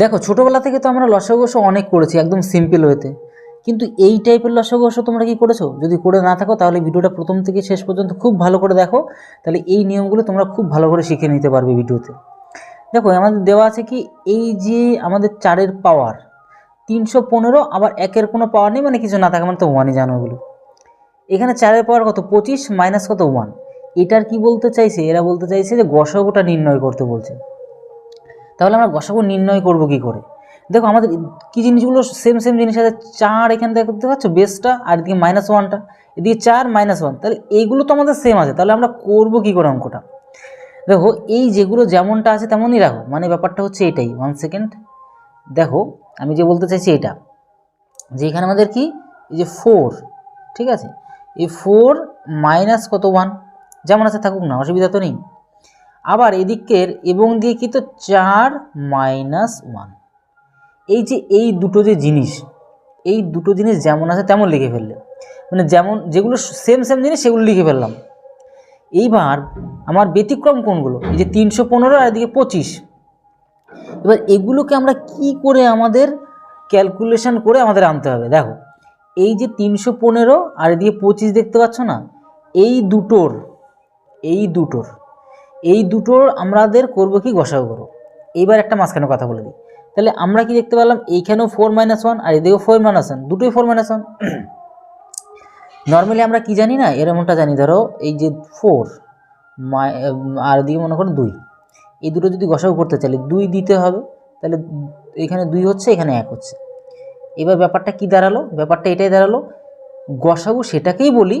দেখো, ছোটোবেলা থেকে তো আমরা লসাগু অনেক করেছি, একদম সিম্পল ওয়েতে কিন্তু এই টাইপের লসাগু তোমরা কি করেছ? যদি করে না থাকো, তাহলে ভিডিওটা প্রথম থেকে শেষ পর্যন্ত খুব ভালো করে দেখো। তাহলে এই নিয়মগুলো তোমরা খুব ভালো করে শিখে নিতে পারবে ভিডিওতে। দেখো, আমাদের দেওয়া আছে কি, এই যে আমাদের চারের পাওয়ার তিনশো পনেরো, আবার একের কোনো পাওয়ার নেই মানে কিছু না থাকে মানে তো ওয়ানই জানো ওগুলো এখানে চারের পাওয়ার কত? পঁচিশ মাইনাস কত? ওয়ান এটার কি বলতে চাইছে? এরা বলতে চাইছে যে গসাগুটা নির্ণয় করতে বলছে। তাহলে আমরা গসাগু নির্ণয় করব কি করে? দেখো আমাদের কি জিনিসগুলো সেম সেম জিনিস আছে, চার এখান থেকে দেখতে পাচ্ছ বেসটা আর এদিকে মাইনাস ওয়ানটা এদিকে চার মাইনাস ওয়ান তাহলে এইগুলো তো আমাদের সেম আছে, তাহলে আমরা করব কি করে অঙ্কটা? দেখো, এই যেগুলো যেমনটা আছে তেমনই রাখো। মানে ব্যাপারটা হচ্ছে এটাই। ওয়ান সেকেন্ড দেখো, আমি যে বলতে চাইছি এটা, যে এখানে আমাদের কি? এই যে ফোর ঠিক আছে? এই ফোর মাইনাস কত ওয়ান যেমন আছে থাকুক না, অসুবিধা তো নেই। আবার এদিকের এবং দিয়ে কি তো চার মাইনাস ওয়ান। এই যে এই দুটো যে জিনিস, এই দুটো জিনিস যেমন আছে তেমন লিখে ফেললে। মানে যেমন যেগুলো সেম সেম জিনিস সেগুলো লিখে ফেললাম। এইবার আমার ব্যতিক্রম কোনগুলো? এই যে তিনশো পনেরো আর এদিকে পঁচিশ। এবার এগুলোকে আমরা কি করে আমাদের ক্যালকুলেশন করে আমাদের আনতে হবে? দেখো, এই যে তিনশো পনেরো আর এদিকে পঁচিশ দেখতে পাচ্ছ না? এই দুটোর এই দুটোর এই দুটোর আমাদের করব কি গসাগু করব। এইবার একটা মাঝখানে কথা বলে দিই। তাহলে আমরা কি দেখতে পেলাম? এইখানেও ফোর মাইনাস ওয়ান আর এদিকেও ফোর মাইনাস ওয়ান দুটোই ফোর মাইনাস ওয়ান নর্মালি আমরা কি জানি না? এরমটা জানি, ধরো এই যে ফোর আর এদিকে মনে করো দুই। এই দুটো যদি গসাগু করতে চাইলে দুই দিতে হবে। তাহলে এখানে দুই হচ্ছে, এখানে এক হচ্ছে। এবার ব্যাপারটা কি দাঁড়াল? ব্যাপারটা এটাই দাঁড়াল। গসাগু সেটাকেই বলি,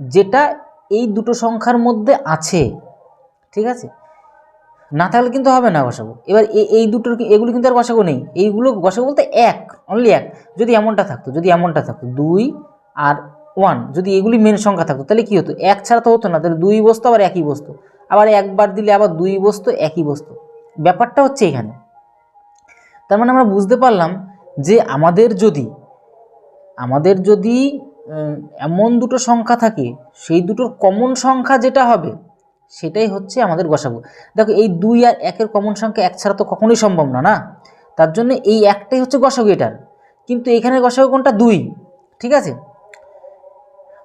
যেটা এই দুটো সংখ্যার মধ্যে আছে ঠিক আছে? না থাকলে কিন্তু হবে না গসাগু এবার এই দুটোর এগুলো কিন্তু আর গসাগু নেই। এইগুলো গসাগু বলতে এক অনলি এক। যদি এমনটা থাকতো, যদি এমনটা থাকতো, দুই আর ওয়ান যদি এগুলি মেন সংখ্যা থাকতো, তাহলে কি হতো? এক ছাড়া তো হতো না, তাহলে দুই বস্তু আবার একই বস্তু। আবার একবার দিলে আবার দুই বস্তু, একই বস্তু। ব্যাপারটা হচ্ছে এখানে। তার মানে আমরা বুঝতে পারলাম যে আমাদের যদি আমাদের যদি এমন দুটো সংখ্যা থাকে, সেই দুটোর কমন সংখ্যা যেটা হবে সেটাই হচ্ছে আমাদের গসাগু দেখো, এই দুই আর একের কমন সংখ্যা এক ছাড়া তো কখনোই সম্ভব না না? তার জন্য এই একটাই হচ্ছে গসাগু এটার। কিন্তু এখানে গসাগু কোনটা? দুই। ঠিক আছে?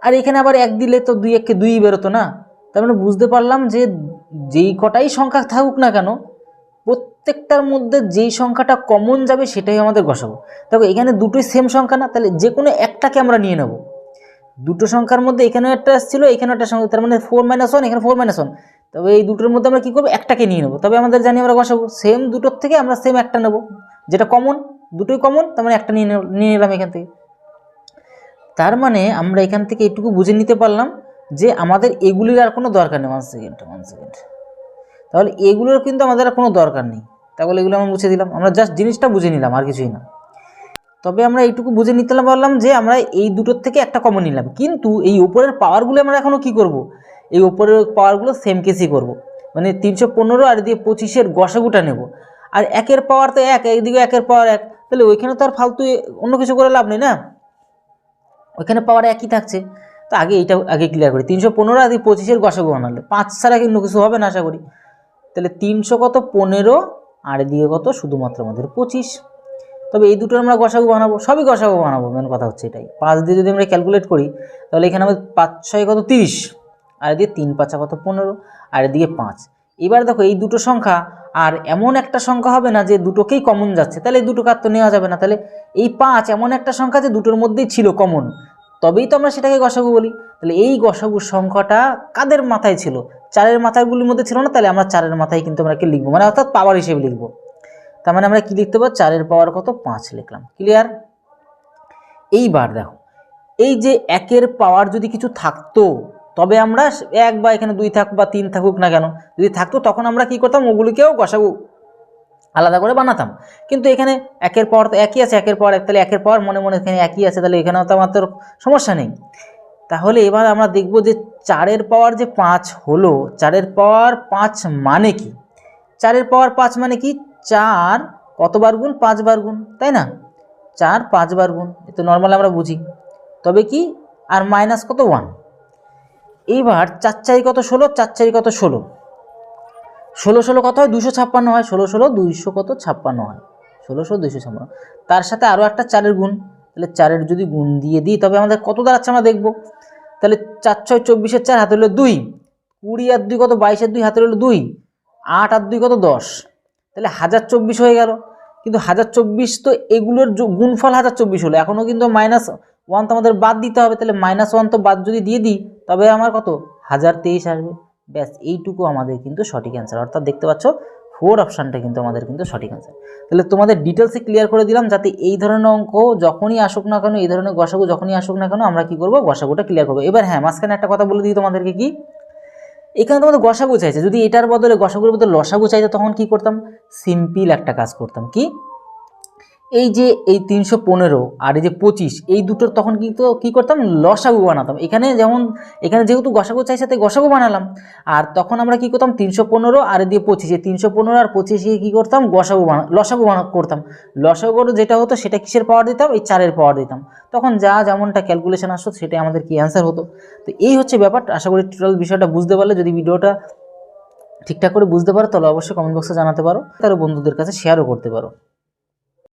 আর এখানে আবার এক দিলে তো দুই এককে দুই বেরোতো, না? তার মানে বুঝতে পারলাম যে যেই কটাই সংখ্যা থাকুক না কেন, প্রত্যেকটার মধ্যে যেই সংখ্যাটা কমন যাবে সেটাই আমাদের গসাবো। দেখো, এখানে দুটোই সেম সংখ্যা না? তাহলে যে কোনো একটাকে আমরা নিয়ে নেব। দুটো সংখ্যার মধ্যে এখানেও একটা আসছিল, এখানেও একটা সংখ্যা, তার মানে ফোর মাইনাস ওয়ান এখানে ফোর মাইনাস ওয়ান তবে এই দুটোর মধ্যে আমরা কী করব? একটাকে নিয়ে নেব। তবে আমাদের জানি আমরা বসাবো সেম দুটোর থেকে আমরা সেম একটা নেব। যেটা কমন দুটোই কমন তার মানে একটা নিয়ে নিয়ে নিলাম এখান থেকে। তার মানে আমরা এখান থেকে এটুকু বুঝে নিতে পারলাম যে আমাদের এগুলির আর কোনো দরকার নেই। ওয়ান সেকেন্ড ওয়ান সেকেন্ড তাহলে এগুলোর কিন্তু আমাদের আর কোনো দরকার নেই। তাহলে এগুলো আমরা মুছে দিলাম। আমরা জাস্ট জিনিসটা বুঝে নিলাম, আর কিছুই না। তবে আমরা এইটুকু বুঝে নিতে পারলাম যে আমরা এই দুটোর থেকে একটা কমন নিলাম। কিন্তু এই উপরের পাওয়ারগুলো আমরা এখনও কি করব? এই উপরের পাওয়ারগুলো সেম কেসই করব। মানে তিনশো পনেরো আর দিয়ে পঁচিশের গসাগুটা নেব। আর একের পাওয়ার তো এক এইদিকে একের পাওয়ার এক। তাহলে ওইখানে তো আর ফালতু অন্য কিছু করে লাভ নেই না? ওইখানে পাওয়ার একই থাকছে। তো আগে এইটা আগে ক্লিয়ার করি। তিনশো পনেরো আর পঁচিশের গসাগু বানালে। পাঁচ ছাড়া কিন্তু কিছু হবে না, আশা করি। তাহলে তিনশো কত? পনেরো। আর এদিকে কত? শুধুমাত্র আমাদের পঁচিশ। তবে এই দুটো আমরা গসাগু বানাবো, সবই গসাগু বানাবো মেন কথা হচ্ছে এটাই। পাঁচ দিয়ে যদি আমরা ক্যালকুলেট করি, তাহলে এখানে আমাদের পাঁচ ছয় কত তিরিশ, আর এদিকে তিন পাঁচা কত পনেরো, আর এদিকে পাঁচ। এবার দেখো এই দুটো সংখ্যা, আর এমন একটা সংখ্যা হবে না যে দুটোকেই কমন যাচ্ছে, তাহলে এই দুটো কার তো নেওয়া যাবে না। তাহলে এই পাঁচ এমন একটা সংখ্যা যে দুটোর মধ্যেই ছিল কমন তবেই তো আমরা সেটাকে গসাগু বলি। তাহলে এই গসাগুর সংখ্যাটা কাদের মাথায় ছিল? চারের মাথাগুলির মধ্যে ছিল না? তাহলে আমরা চারের মাথায় কিন্তু আমরা কি লিখব? মানে অর্থাৎ পাওয়ার হিসেবে লিখব। তার মানে আমরা কি লিখতে পারব? চারের পাওয়ার কত? পাঁচ লিখলাম। ক্লিয়ার এইবার দেখো, এই যে একের পাওয়ার যদি কিছু থাকতো, তবে আমরা এক বা এখানে দুই থাকুক বা তিন থাকুক না কেন, যদি থাকতো তখন আমরা কি করতাম? ওগুলিকেও গসাগু আলাদা করে বানাতাম। কিন্তু এখানে একের পর তো একই আছে, একের পর এক, তাহলে একের পর মনে মনে এখানে একই আছে, তাহলে এখানেও তো আমার সমস্যা নেই। তাহলে এবার আমরা দেখব যে চারের পাওয়ার যে পাঁচ হলো, চারের পাওয়ার পাঁচ মানে কি? চারের পাওয়ার পাঁচ মানে কি? চার কতবার গুণ? পাঁচবার গুণ, তাই না? চার, পাঁচবার গুণ, এ তো নর্মাল আমরা বুঝি। তবে কি? আর মাইনাস কত? ওয়ান এইবার চার চারি কত? ষোলো চার চারি কত? ষোলো। ষোলো ষোলো কত হয়? দুশো ছাপ্পান্ন হয়। ষোলো ষোলো, দুইশো কত? ছাপ্পান্ন হয়। ষোলো ষোলো, দুইশো ছাপ্পান্ন। তার সাথে আরও একটা চারের গুণ। তাহলে চারের যদি গুণ দিয়ে দিই, তবে আমাদের কত দাঁড়াচ্ছে আমরা দেখব। তাহলে চার ছয় চব্বিশের চার হাতে হলো দুই। কুড়ি আর দুই কত? বাইশের দুই হাতে হলো দুই। আট আর দুই কত? দশ। তাহলে হাজার চব্বিশ হয়ে গেল। কিন্তু হাজার চব্বিশ তো এগুলোর গুণফল হাজার চব্বিশ হলো। এখনও কিন্তু মাইনাস ওয়ান তো আমাদের বাদ দিতে হবে। তাহলে মাইনাস ওয়ান তো বাদ যদি দিয়ে দিই, তবে আমার কত? হাজার তেইশ আসবে। ব্যাস, এইটুকু আমাদের কিন্তু সঠিক অ্যান্সার অর্থাৎ দেখতে পাচ্ছ ফোর অপশানটা কিন্তু আমাদের কিন্তু সঠিক অ্যান্সার তাহলে তোমাদের ডিটেলসে ক্লিয়ার করে দিলাম, যাতে এই ধরনের অঙ্ক যখনই আসুক না কেন, এই ধরনের গসাগু যখনই আসুক না কেন, আমরা কি করব? গসাগুটা ক্লিয়ার করব। এবার হ্যাঁ মাঝখানে একটা কথা বলে দিই তোমাদেরকে কি? এখানে তোমাদের গসাগু চাইছে। যদি এটার বদলে গসাগুর বদলে লসাগু চাইছে তখন কি করতাম? সিম্পল একটা কাজ করতাম। কি? এই যে এই তিনশো পনেরো আর এই যে পঁচিশ, এই দুটোর তখন কিন্তু কী করতাম? লসাগু বানাতাম। এখানে যেমন, এখানে যেহেতু গসাগু চাই, সাথে গসাগু বানালাম। আর তখন আমরা কী করতাম? তিনশো পনেরো আর দিয়ে পঁচিশ। এই তিনশো পনেরো আর পঁচিশে কী করতাম? গসাগু বানা, লসাগু বানা করতাম। লসাগু যেটা হতো, সেটা কিসের পাওয়ার দিতাম? এই চারের পাওয়ার দিতাম। তখন যা যেমনটা ক্যালকুলেশন আসতো, সেটাই আমাদের কি অ্যান্সার হতো? তো এই হচ্ছে ব্যাপারটা আশা করি টোটাল বিষয়টা বুঝতে পারলে। যদি ভিডিওটা ঠিকঠাক করে বুঝতে পারো, তাহলে অবশ্যই কমেন্ট বক্সে জানাতে পারো। তার বন্ধুদের কাছে শেয়ারও করতে পারো।